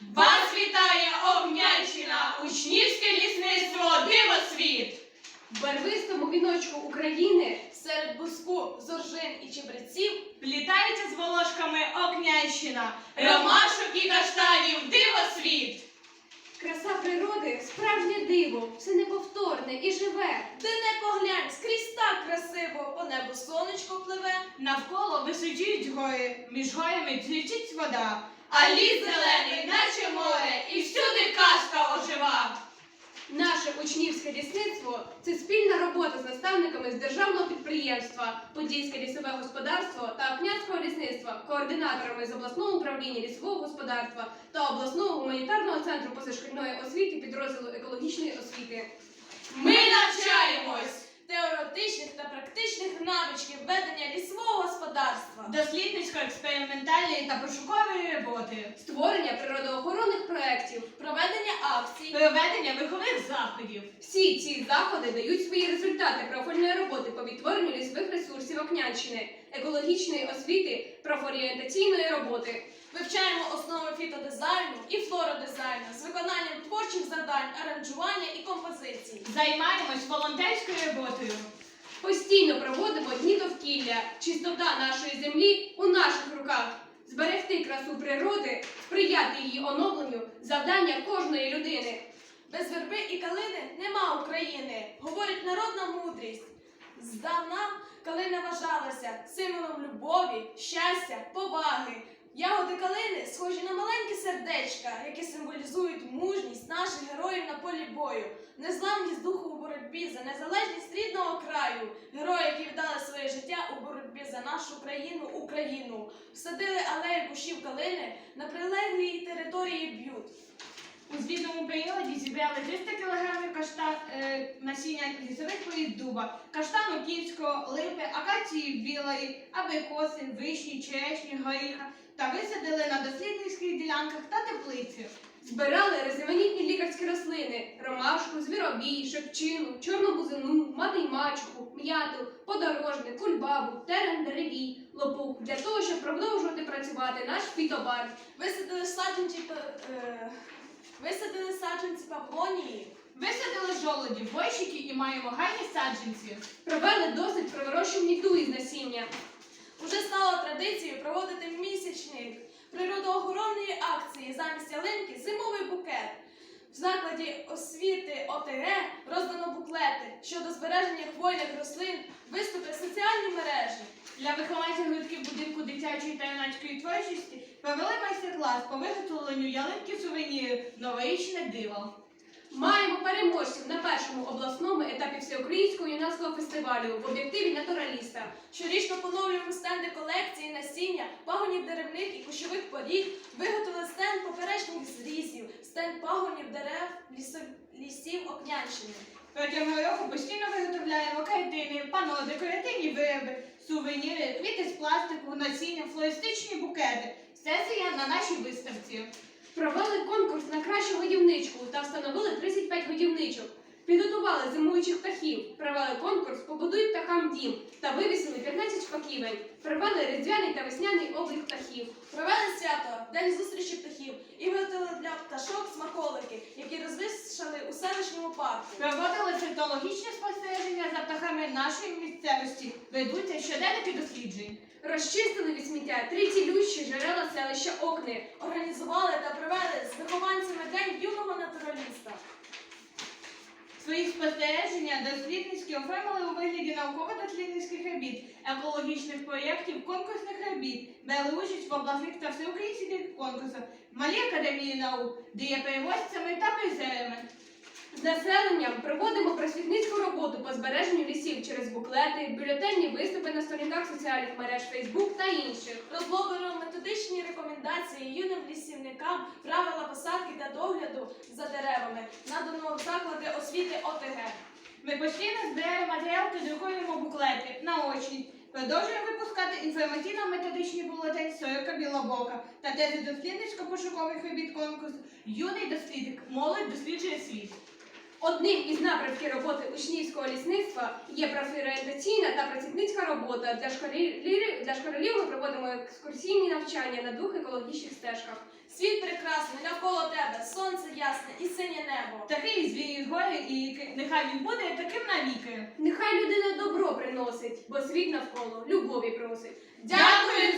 Вас вітає Огнянщина, учнівське лісництво Дивосвіт! В барвистому віночку України Серед буску, зоржин і чебреців Плітається з волошками Огнянщина, ромашок і каштанів Дивосвіт! краса природи справжнє диво, все неповторне і живе. Ти не поглянь, скрізь так красиво, по небу сонечко пливе. Навколо височують гори, між горями дзичить вода, а ліс зелений, Наше учнівське лісництво це спільна робота з наставниками з державного підприємства Подільське лісове господарство та князького лісництва, координаторами з обласного управління лісового господарства та обласного гуманітарного центру позашкільної освіти підрозділу екологічної освіти. Ми навчаємось! Теоретичних та практичних навичків ведення лісового господарства. Дослідницько-експериментальної та пошукової роботи, Створення природоохоронних проєктів. Проведення акцій. проведення вихових заходів. Всі ці заходи дають свої результати профільної роботи по відтворенню лісових ресурсів Окнянщини, екологічної освіти, профорієнтаційної роботи. Вивчаємо основи фітодизайну і флородизайну з виконанням творчих завдань, аранжування і композицій. Займаємось волонтерською роботою. Постійно проводимо дні довкілля. Чистота нашої землі у наших руках. Зберегти красу природи, сприяти її оновленню завдання кожної людини. Без верби і калини нема України, говорить народна мудрість. Здавна калина вважалася символом любові, щастя, поваги. Ягоди калини схожі на маленькі сердечка, які символізують мужність наших полі бою, незламність духу у боротьбі за незалежність рідного краю, герої, які віддали своє життя у боротьбі за нашу країну, Україну, всадили алею кущів калини на прилеглій території б'ют. У звітному періоді зібрали 300 кг кашта... е, насіння лісових порід дуба, каштану кінського, липи, акації білої, абрикоси, вишні, черешні, горіха та висадили на дослідницьких ділянках та теплиці. Збирали різноманітні лікарські рослини: ромашку, звіробій, шепчину, чорну бузину, мати й мачуху, м'яту, подорожник, кульбабу, терен, деревій, лопух для того, щоб продовжувати працювати наш фітобар. Висадили саджанці, е, висадили саджанці павлонії. Висадили жолоді, бойщики і маємо гарні саджанці. Провели досвід про вирощування туї з насіння. Уже стало традицією проводити місячник природоохоронної акції замість ялинки зимовий букет. В закладі освіти ОТГ роздано буклети щодо збереження хвойних рослин, виступи соціальні мережі. Для вихованців гуртків будинку дитячої та юнацької творчості провели майстер-клас по виготовленню ялинки сувенірів новорічне диво. Маємо переможців на першому обласному етапі всеукраїнського юнацького фестивалю в об'єктиві натураліста. Щорічно поновлюємо стенди колекції насіння, пагонів деревних і кущових порід, виготовили стенд поперечних зрізів, стенд пагонів дерев лісов- лісів Окнянщини. Протягом року постійно виготовляємо картини, пано, декоративні вироби, сувеніри, квіти з пластику, насіння, флористичні букети. Все це є на нашій виставці. Провели конкурс на кращу годівничку та встановили 35 годівничок. Підготували зимуючих птахів, провели конкурс Побудуй птахам дім та вивісили 15 шпаківень. Провели різдвяний та весняний облік птахів. Провели свято День зустрічі птахів і виготовили для пташок смаколики, які розвішали у селищному парку. Проводили цитологічні спостереження за птахами нашої місцевості. Ведуться щоденники досліджень. Розчистили від сміття три цілющі джерела селища Окни. Організували та провели з вихованцями День юного натураліста. Свої спостереження дослідницькі оформили у вигляді науково-дослідницьких робіт, екологічних проєктів, конкурсних робіт, брали участь в обласних та всеукраїнських конкурсах, Малій академії наук, де є переможцями та призерами. З населенням проводимо просвітницьку роботу по збереженню лісів через буклети, бюлетенні виступи на сторінках соціальних мереж Facebook та інших. Розроблено методичні рекомендації юним лісівникам, правила посадки та догляду за деревами, надано в заклади освіти ОТГ. Ми постійно збираємо матеріал та друкуємо буклети, наочність. Продовжуємо випускати інформаційно-методичні бюлетень Сорока Білобока та тези дослідницько-пошукових робіт конкурсу Юний дослідник. Молодь досліджує світ. Одним із напрямків роботи учнівського лісництва є профорієнтаційна та працівницька робота. Для школярів, для школярів ми проводимо екскурсійні навчання на двох екологічних стежках. Світ прекрасний, навколо тебе сонце ясне і синє небо. Такий звій згори, і нехай він буде таким навіки. Нехай людина добро приносить, бо світ навколо любові просить. Дякую